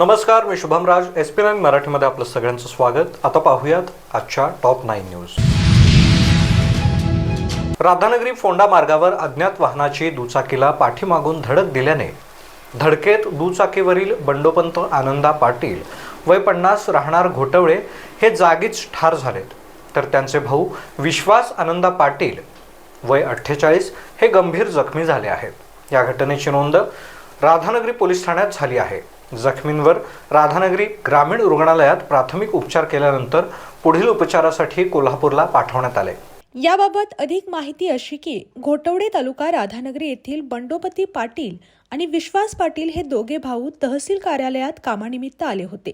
नमस्कार मी Shubham Raj. S P nine मराठीमध्ये आपलं सगळ्यांचं स्वागत. आता पाहूयात आजच्या top nine news. Radhanagari Phonda मार्गावर अज्ञात वाहनाची दुचाकीला पाठीमागून धडक दिल्याने धडकेत दुचाकीवरील बंडोपंत आनंदा पाटील वय पन्नास राहणार घोटवळे हे जागीच ठार झालेत. तर त्यांचे भाऊ विश्वास आनंदा पाटील वय अठ्ठेचाळीस हे गंभीर जखमी झाले आहेत. या घटनेची नोंद राधानगरी पोलीस ठाण्यात झाली आहे. जखमींवर राधानगरी ग्रामीण रुग्णालयात प्राथमिक उपचार केल्यानंतर पुढील उपचारासाठी कोल्हापूरला पाठवण्यात आले. याबाबत अधिक माहिती अशी की घोटवडे तालुका राधानगरी येथील बंडोपती पाटील आणि विश्वास पाटील हे दोघे भाऊ तहसील कार्यालयात कामानिमित्त आले होते.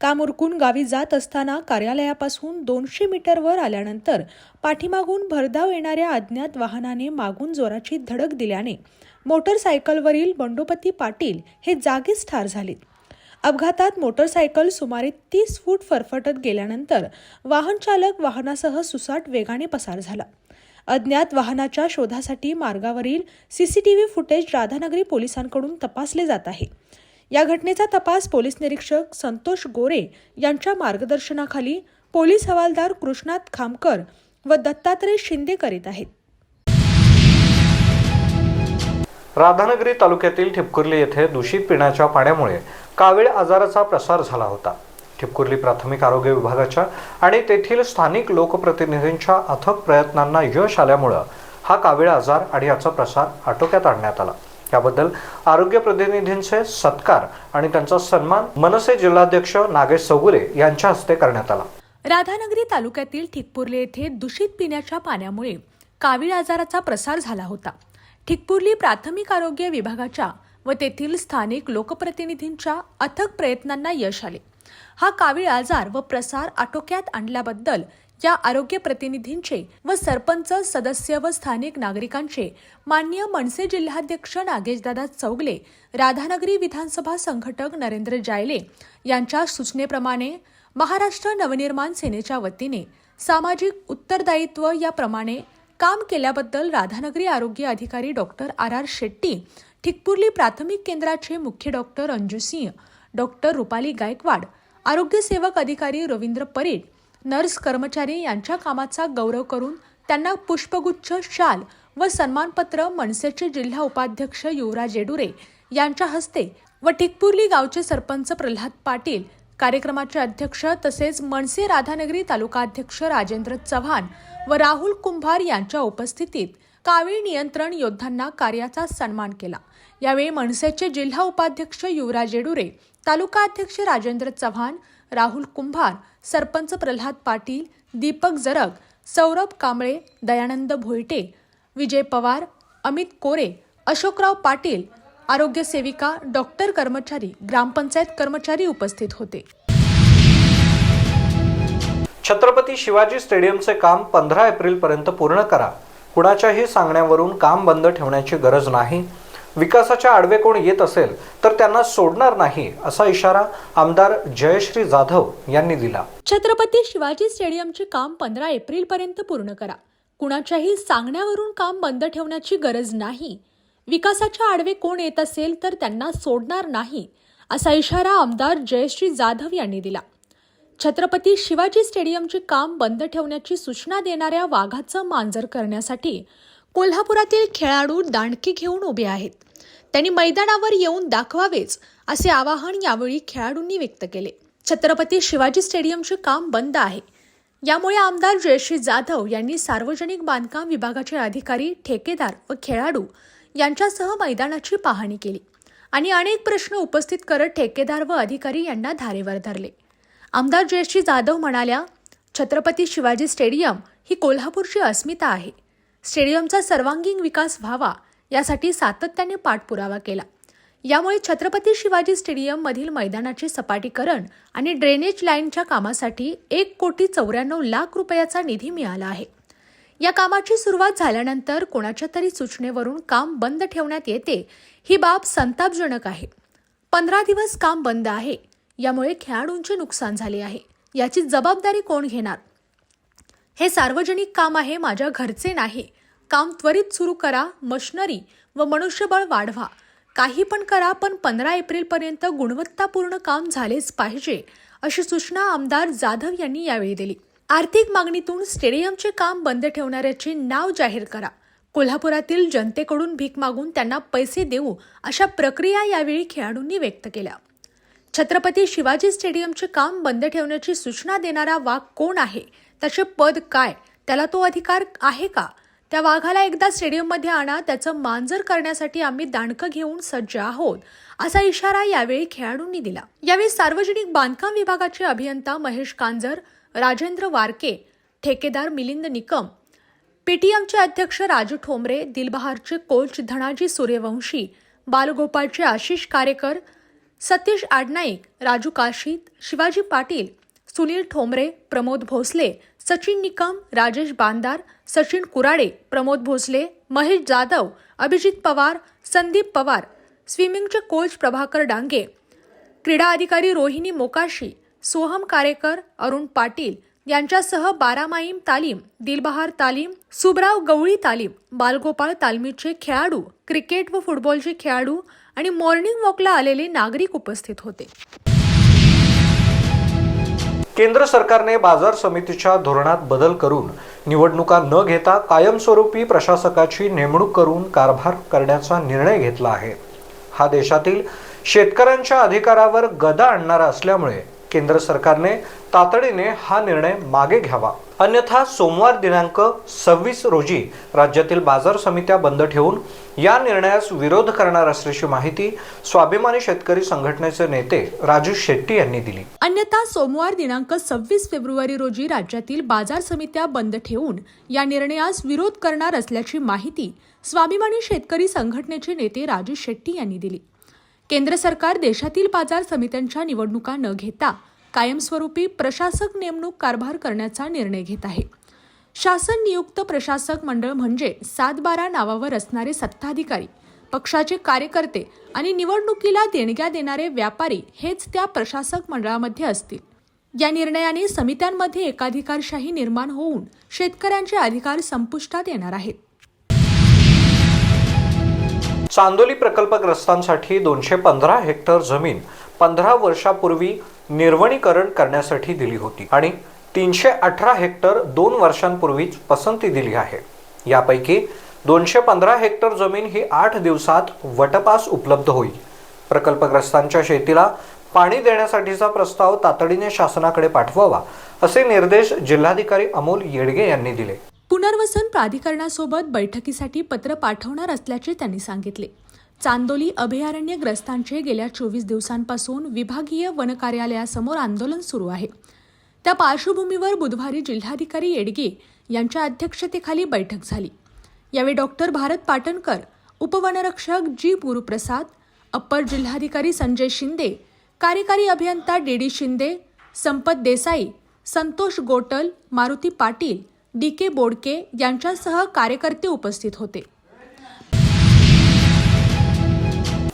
काम उरकून गावी जात असताना कार्यालयापासून दोनशे मीटरवर आल्यानंतर पाठीमागून भरधाव येणाऱ्या अज्ञात वाहनाने मागून जोराची धडक दिल्याने मोटरसायकलवरील बंडोपती पाटील हे जागीच ठार झाले अपघातात मोटरसायकल सुमारे तीस फूट फरफटत गेल्यानंतर वाहनचालक वाहनासह सुसाट वेगाने पसार झाला. अज्ञात वाहनाच्या शोधासाठी मार्गावरील सीसीटीव्ही फुटेज राधानगरी पोलिसांकडून तपासले जात आहे. या घटनेचा तपास पोलीस निरीक्षक संतोष गोरे यांच्या मार्गदर्शनाखाली पोलीस हवालदार कृष्णात खामकर व दत्तात्रय शिंदे करीत आहेत. राधानगरी तालुक्यातील ठिपकुर्ली येथे दूषित पिण्याच्या पाण्यामुळे कावीळ आजाराचा प्रसार झाला होता. ठिपकुर्ली प्राथमिक आरोग्य विभागाच्या आणि तेथील स्थानिक लोकप्रतिनिधींच्या अथक प्रयत्नांना यश आल्यामुळं हा कावीळ आजार आणि याचा प्रसार आटोक्यात आणण्यात आला. याबद्दल आरोग्य प्रतिनिधींचे सत्कार आणि त्यांचा सन्मान मनसे जिल्हाध्यक्ष नागेश सगुरे यांच्या हस्ते करण्यात आला. राधानगरी तालुक्यातील ठिकपुर्ले येथे दूषित पिण्याच्या पाण्यामुळे कावीळ आजाराचा प्रसार झाला होता. ठिकपुर्ली प्राथमिक आरोग्य विभागाच्या व तेथील स्थानिक लोकप्रतिनिधींच्या अथक प्रयत्नांना यश आले. हा कावीळ आजार व प्रसार आटोक्यात आणल्याबद्दल या आरोग्य प्रतिनिधींचे व सरपंच सदस्य व स्थानिक नागरिकांचे माननीय मनसे जिल्हाध्यक्ष नागेशदादा चौगले राधानगरी विधानसभा संघटक नरेंद्र जायले यांच्या सूचनेप्रमाणे महाराष्ट्र नवनिर्माण सेनेच्या वतीने सामाजिक उत्तरदायित्व याप्रमाणे काम केल्याबद्दल राधानगरी आरोग्य अधिकारी doctor R R Shetty Thikpurli प्राथमिक केंद्राचे मुख्य डॉक्टर अंजू सिंह डॉक्टर रुपाली गायकवाड आरोग्य सेवक अधिकारी रवींद्र परेड नर्स कर्मचारी यांच्या कामाचा गौरव करून त्यांना पुष्पगुच्छ शाल व सन्मानपत्र मनसेचे जिल्हा उपाध्यक्ष युवराज येडुरे यांच्या हस्ते व ठिकपुर्ली गावचे सरपंच प्रल्हाद पाटील कार्यक्रमाचे अध्यक्ष तसेच मनसे राधानगरी तालुकाध्यक्ष राजेंद्र चव्हाण व राहुल कुंभार यांच्या उपस्थितीत कावीळ नियंत्रण योद्धांना कार्याचा सन्मान केला. यावेळी मनसेचे जिल्हा उपाध्यक्ष युवराज येडुरे तालुका अध्यक्ष राजेंद्र चव्हाण राहुल कुंभार सरपंच प्रल्हाद पाटील दीपक जरग सौरभ कांबळे दयानंद भोयटे विजय पवार अमित कोरे अशोकराव पाटील आरोग्य सेविका डॉक्टर कर्मचारी ग्रामपंचायत कर्मचारी उपस्थित होते. छत्रपती शिवाजी स्टेडियमचे काम पंधरा एप्रिलपर्यंत पूर्ण करा. कुणाच्याही सांगण्यावरून काम बंद ठेवण्याची गरज नाही. विकासाच्या आडवे कोण येत असेल तर त्यांना सोडणार नाही असा इशारा आमदार जयश्री जाधव यांनी दिला. छत्रपती शिवाजी स्टेडियमचे काम पंधरा एप्रिल पर्यंत पूर्ण करा. कुणाच्याही सांगण्यावरून काम बंद ठेवण्याची गरज नाही. विकासाच्या आडवे कोण येत असेल तर त्यांना सोडणार नाही असा इशारा आमदार जयश्री जाधव यांनी दिला. छत्रपती शिवाजी स्टेडियमचे काम बंद ठेवण्याची सूचना देणाऱ्या वाघाचं मांजर करण्यासाठी कोल्हापुरातील खेळाडू दांडकी घेऊन उभे आहेत. त्यांनी मैदानावर येऊन दाखवावेच असे आवाहन यावेळी खेळाडूंनी व्यक्त केले. छत्रपती शिवाजी स्टेडियमचे काम बंद आहे. यामुळे आमदार जयश्री जाधव यांनी सार्वजनिक बांधकाम विभागाचे अधिकारी ठेकेदार व खेळाडू यांच्यासह मैदानाची पाहणी केली. आणि अनेक प्रश्न उपस्थित करत ठेकेदार व अधिकारी यांना धारेवर धरले. आमदार जयश्री जाधव म्हणाल्या छत्रपती शिवाजी स्टेडियम ही कोल्हापूरची अस्मिता आहे. स्टेडियमचा सर्वांगीण विकास व्हावा यासाठी सातत्याने पाठपुरावा केला. यामुळे छत्रपती शिवाजी स्टेडियममधील मैदानाचे सपाटीकरण आणि ड्रेनेज लाईनच्या कामासाठी एक कोटी चौऱ्याण्णव लाख रुपयाचा निधी मिळाला आहे. या कामाची सुरुवात झाल्यानंतर कोणाच्या तरी सूचनेवरून काम बंद ठेवण्यात येते ही बाब संतापजनक आहे. पंधरा दिवस काम बंद आहे यामुळे खेळाडूंचे नुकसान झाले आहे. याची जबाबदारी कोण घेणार? हे सार्वजनिक काम आहे माझ्या घरचे नाही. काम त्वरित सुरू करा मशनरी व मनुष्यबळ वाढवा. काही पण करा पण पंधरा एप्रिलपर्यंत गुणवत्तापूर्ण काम झालेच पाहिजे अशी सूचना आमदार जाधव यांनी यावेळी दिली. आर्थिक मागणीतून स्टेडियमचे काम बंद ठेवणाऱ्याचे नाव जाहीर करा. कोल्हापुरातील जनतेकडून भीक मागून त्यांना पैसे देऊ अशा प्रक्रिया यावेळी खेळाडूंनी व्यक्त केल्या. छत्रपती शिवाजी स्टेडियमचे काम बंद ठेवण्याची सूचना देणारा वाघ कोण आहे? त्याचे पद काय? त्याला तो अधिकार आहे का? त्या वाघाला एकदा स्टेडियममध्ये आणा त्याचं मांजर करण्यासाठी आम्ही दांडकं घेऊन सज्ज आहोत असा इशारा यावेळी खेळाडूंनी दिला. यावेळी सार्वजनिक बांधकाम विभागाचे अभियंता महेश कांजर राजेंद्र वारके ठेकेदार मिलिंद निकम पीटीएमचे अध्यक्ष राजू ठोंबरे दिलबहारचे कोच धनाजी सूर्यवंशी बालगोपाळचे आशिष कारेकर सतीश आडनाईक राजू काशीत शिवाजी पाटील सुनील ठोंबरे प्रमोद भोसले सचिन निकम राजेश बांदार सचिन कुराडे प्रमोद भोसले महेश जाधव अभिजित पवार संदीप पवार स्विमिंगचे कोच प्रभाकर डांगे क्रीडा अधिकारी रोहिणी मोकाशी सोहम कारेकर अरुण पाटील यांच्यासह बारामाईम तालीम दिलबहार तालीम सुबराव गवळी तालीम बालगोपाळ तालमीचे खेळाडू क्रिकेट व फुटबॉलचे खेळाडू आणि मॉर्निंग वॉकला आलेले नागरिक उपस्थित होते. केंद्र सरकारने बाजार समितीच्या धोरणात बदल करून निवडणुका न घेता कायमस्वरूपी प्रशासकाची नेमणूक करून कारभार करण्याचा निर्णय घेतला आहे. हा देशातील शेतकऱ्यांच्या अधिकारावर गदा आणणारा असल्यामुळे केंद्र सरकारने तातडीने हा निर्णय मागे घ्यावा. अन्यथा सोमवार दिनांक सव्वीस रोजी राज्यातील बाजार समित्या बंद ठेवून या निर्णयास विरोध करणार असल्याची माहिती स्वाभिमानी शेतकरी संघटनेचे नेते राजू शेट्टी यांनी दिली. अन्यथा सोमवार दिनांक सव्वीस फेब्रुवारी रोजी राज्यातील बाजार समित्या बंद ठेवून या निर्णयास विरोध करणार असल्याची माहिती स्वाभिमानी शेतकरी संघटनेचे नेते राजू शेट्टी यांनी दिली. केंद्र सरकार देशातील बाजार समित्यांच्या निवडणुका न घेता कायमस्वरूपी प्रशासक नेमणूक कारभार करण्याचा निर्णय घेत आहे. शासन नियुक्त प्रशासक मंडळ म्हणजे सात बारा नावावर असणारे सत्ताधिकारी पक्षाचे कार्यकर्ते आणि निवडणुकीला देणग्या देणारे व्यापारी हेच त्या प्रशासक मंडळामध्ये असतील. या निर्णयाने समित्यांमध्ये एकाधिकारशाही निर्माण होऊन शेतकऱ्यांचे अधिकार संपुष्टात येणार आहेत. चांदोली प्रकल्पग्रस्तांसाठी दोनशे पंधरा हेक्टर जमीन पंधरा वर्षापूर्वी निर्वणीकरण करण्यासाठी दिली होती आणि तीनशे अठरा हेक्टर दोन वर्षांपूर्वीच पसंती दिली आहे. यापैकी दोनशे पंधरा हेक्टर जमीन ही आठ दिवसात वटपास उपलब्ध होईल. प्रकल्पग्रस्तांच्या शेतीला पाणी देण्यासाठीचा प्रस्ताव तातडीने शासनाकडे पाठवावा असे निर्देश जिल्हाधिकारी अमोल येडगे यांनी दिले. पुनर्वसन प्राधिकरणासोबत बैठकीसाठी पत्र पाठवणार असल्याचे त्यांनी सांगितले. चांदोली अभयारण्यग्रस्तांचे गेल्या चोवीस दिवसांपासून विभागीय वन कार्यालयासमोर आंदोलन सुरू आहे. त्या पार्श्वभूमीवर बुधवारी जिल्हाधिकारी येडगे यांच्या अध्यक्षतेखाली बैठक झाली. यावेळी डॉक्टर भारत पाटणकर उपवनरक्षक जी. गुरुप्रसाद अप्पर जिल्हाधिकारी संजय शिंदे कार्यकारी अभियंता D. D. Shinde Sampat Desai Santosh Gotal Maruti Patil D K Bodke यांच्यासह कार्यकर्ते उपस्थित होते.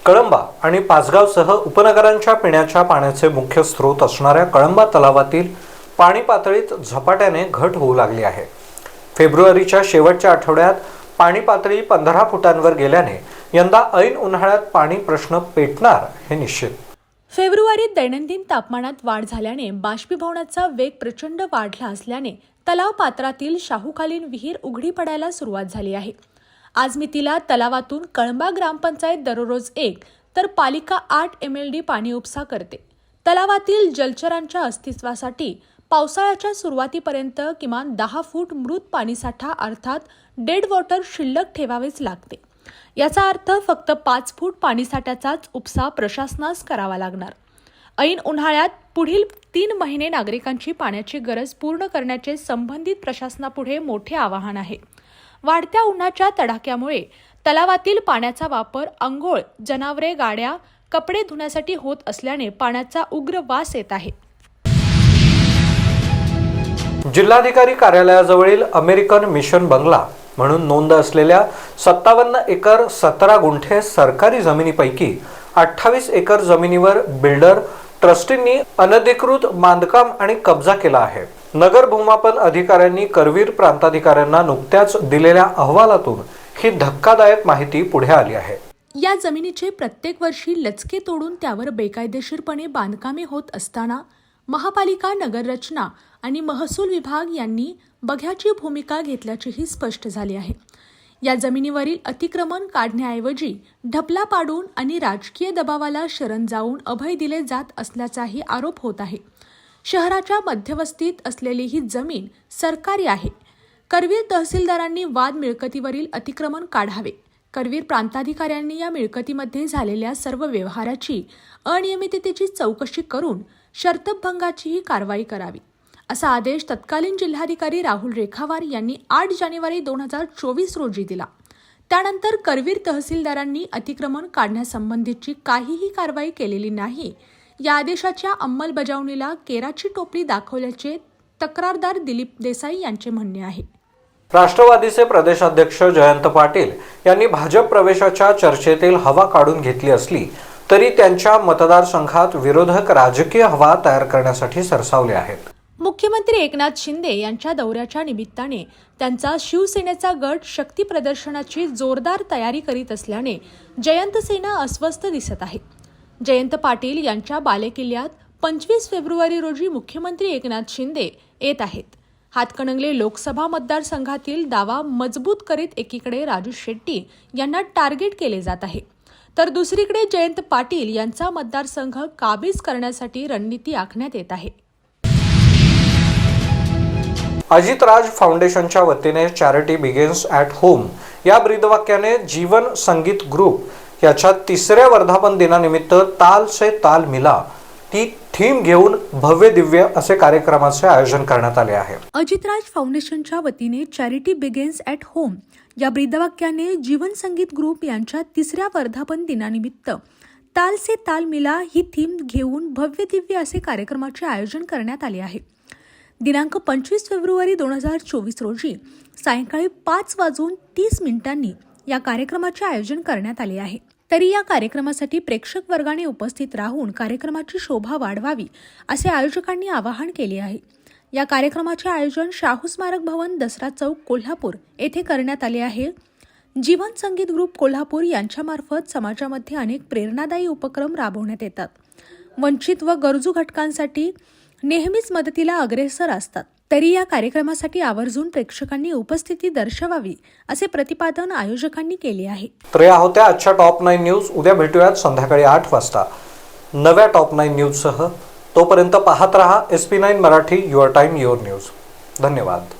कळंबा आणि पाचगावसह उपनगरांच्या पिण्याच्या पाण्याचे मुख्य स्रोत असणाऱ्या कळंबा तलावातील पाणी पातळीत झपाट्याने घट होऊ लागली आहे. फेब्रुवारीच्या शेवटच्या आठवड्यात पाणी पातळी पंधरा फुटांवर गेल्याने यंदा ऐन उन्हाळ्यात पाणी प्रश्न पेटणार हे निश्चित. फेब्रुवारीत दैनंदिन तापमानात वाढ झाल्याने बाष्पीभवनाचा वेग प्रचंड वाढला असल्याने तलाव पात्रातील शाहूकालीन विहीर उघडी पडायला सुरुवात झाली आहे. आज मितीला तलावातून कळंबा ग्रामपंचायत दररोज एक तर पालिका आठ एम एल डी पाणी उपसा करते. तलावातील जलचरांच्या अस्तित्वासाठी पावसाळ्याच्या सुरुवातीपर्यंत किमान दहा फूट मृत पाणीसाठा अर्थात डेड वॉटर शिल्लक ठेवावेच लागते. याचा अर्थ फक्त पाच फूट पाणीसाठ्याचाच उपसा प्रशासनास करावा लागणार. ऐन उन्हाळ्यात पुढील तीन महिने नागरिकांची पाण्याची गरज पूर्ण करण्याचे संबंधित प्रशासनापुढे मोठे आवाहन आहे. वाढत्या उन्हाच्या तडाख्यामुळे तलावातील पाण्याचा वापर अंघोळ जनावरे गाड्या कपडे धुण्यासाठी होत असल्याने पाण्याचा उग्र वास येत आहे. जिल्हाधिकारी कार्यालयाजवळील अमेरिकन मिशन बंगला म्हणून नोंद असलेल्या सत्तावन्न एकर सतरा गुंठे सरकारी जमिनीपैकी अठ्ठावीस एकर जमिनीवर बिल्डर ट्रस्टींनी अनधिकृत बांधकाम आणि कब्जा केला आहे. नगर भूमापन अधिकाऱ्यांनी करवीर प्रांताधिकाऱ्यांना नुकत्याच दिलेल्या अहवालातून ही धक्कादायक माहिती पुढे आली आहे. या जमिनीचे प्रत्येक वर्षी लचके तोडून त्यावर बेकायदेशीरपणे बांधकामे होत असताना महापालिका नगररचना आणि महसूल विभाग यांनी बघ्याची भूमिका घेतल्याचेही स्पष्ट झाले आहे. या जमिनीवरील अतिक्रमण काढण्याऐवजी ढपला पाडून आणि राजकीय दबावाला शरण जाऊन अभय दिले जात असल्याचाही आरोप होत आहे. शहराच्या मध्यवस्तीत असलेली ही जमीन सरकारी आहे. करवीर तहसीलदारांनी वाद मिळकतीवरील अतिक्रमण काढावे. करवीर प्रांताधिकाऱ्यांनी या मिळकतीमध्ये झालेल्या सर्व व्यवहाराची अनियमिततेची चौकशी करून शर्तभंगाचीही कारवाई करावी असा आदेश तत्कालीन जिल्हाधिकारी राहुल रेखावार यांनी आठ जानेवारी दोन हजार चोवीस रोजी दिला. त्यानंतर करवीर तहसीलदारांनी अतिक्रमण काढण्यासंबंधीची काहीही कारवाई केलेली नाही. या आदेशाच्या अंमलबजावणीला केराची टोपली दाखवल्याचे तक्रारदार दिलीप देसाई यांचे म्हणणे आहे. राष्ट्रवादीचे प्रदेशाध्यक्ष जयंत पाटील यांनी भाजप प्रवेशाच्या चर्चेतील हवा काढून घेतली असली तरी त्यांच्या मतदारसंघात विरोधक राजकीय हवा तयार करण्यासाठी सरसावले आहेत. मुख्यमंत्री एकनाथ शिंदे यांच्या दौऱ्याच्या निमित्ताने त्यांचा शिवसेनेचा गट शक्ती प्रदर्शनाची जोरदार तयारी करीत असल्याने जयंत सेना अस्वस्थ दिसत आहे. जयंत पाटील यांच्या बालेकिल्ल्यात पंचवीस फेब्रुवारी रोजी मुख्यमंत्री एकनाथ शिंदे येत आहेत. हातकणंगले लोकसभा मतदारसंघातील दावा मजबूत करीत एकीकडे राजू शेट्टी यांना टार्गेट केले जात आहे. तर दुसरीकडे जयंत पाटील यांचा मतदारसंघ काबीज करण्यासाठी रणनीती आखण्यात येत आहे. अजितराज फाउंडेशनच्या वतीने चॅरिटी बिगेन्स ॲट होम या ब्रीदवाक्याने जीवन संगीत ग्रुप याच्या तिसऱ्या वर्धापन दिनानिमित्त ताल से ताल मिला. ती थीम घेऊन भव्य दिव्य असे कार्यक्रमाचे आयोजन करण्यात आले आहे. अजितराज फाउंडेशनच्या वतीने चॅरिटी बिगेन्स ॲट होम या ब्रीदवाक्याने जीवन संगीत ग्रुप यांच्या तिसऱ्या वर्धापन दिनानिमित्त ताल से ताल मिला ही थीम घेऊन भव्य दिव्य असे कार्यक्रमाचे आयोजन करण्यात आले आहे. दिनांक पंचवीस फेब्रुवारी दोन हजार चोवीस रोजी सायंकाळी पाच वाजून तीस मिनिटांनी या कार्यक्रमाचे आयोजन करण्यात आले आहे. तरी या कार्यक्रमासाठी प्रेक्षक वर्गाने उपस्थित राहून कार्यक्रमाची शोभा वाढवावी असे आयोजकांनी आवाहन केले आहे. या कार्यक्रमाचे आयोजन शाहू स्मारक भवन दसरा चौक कोल्हापूर येथे करण्यात आले आहे. जीवन संगीत ग्रुप कोल्हापूर यांच्यामार्फत समाजामध्ये अनेक प्रेरणादायी उपक्रम राबवण्यात येतात. वंचित व गरजू घटकांसाठी नेहमीच मदतीला अग्रेसर असतात. तरी या कार्यक्रमासाठी आवर्जून प्रेक्षकांनी उपस्थिती दर्शवावी असे प्रतिपादन आयोजकांनी केले आहे. तर या होत्या आजच्या टॉप नाईन न्यूज. उद्या भेटूयात संध्याकाळी आठ वाजता. नव्या टॉप नाईन न्यूजसह तोपर्यंत पाहत रहा S P nine Marathi your time your news. धन्यवाद.